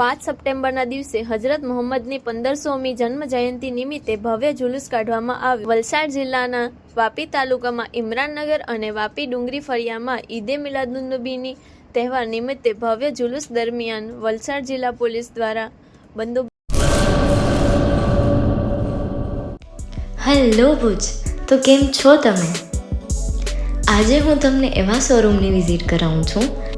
પાંચ સપ્ટેમ્બરના દિવસે હજરત મોહમ્મદની પંદરસોમી જન્મ જયંતિ નિમિત્તે ભવ્ય જુલુસ કાઢવામાં આવ્યો. વલસાડ જિલ્લાના વાપી તાલુકામાં ઇમરાનનગર અને વાપી ડુંગરી ફળિયામાં ઈદે મિલાદુન્નબીની તહેવાર નિમિત્તે ભવ્ય જુલુસ દરમિયાન વલસાડ જિલ્લા પોલીસ દ્વારા બંદોબસ્ત હેલો ભુજ, તો કેમ છો તમે? આજે હું તમને એવા શોરૂમની વિઝિટ કરાવું છું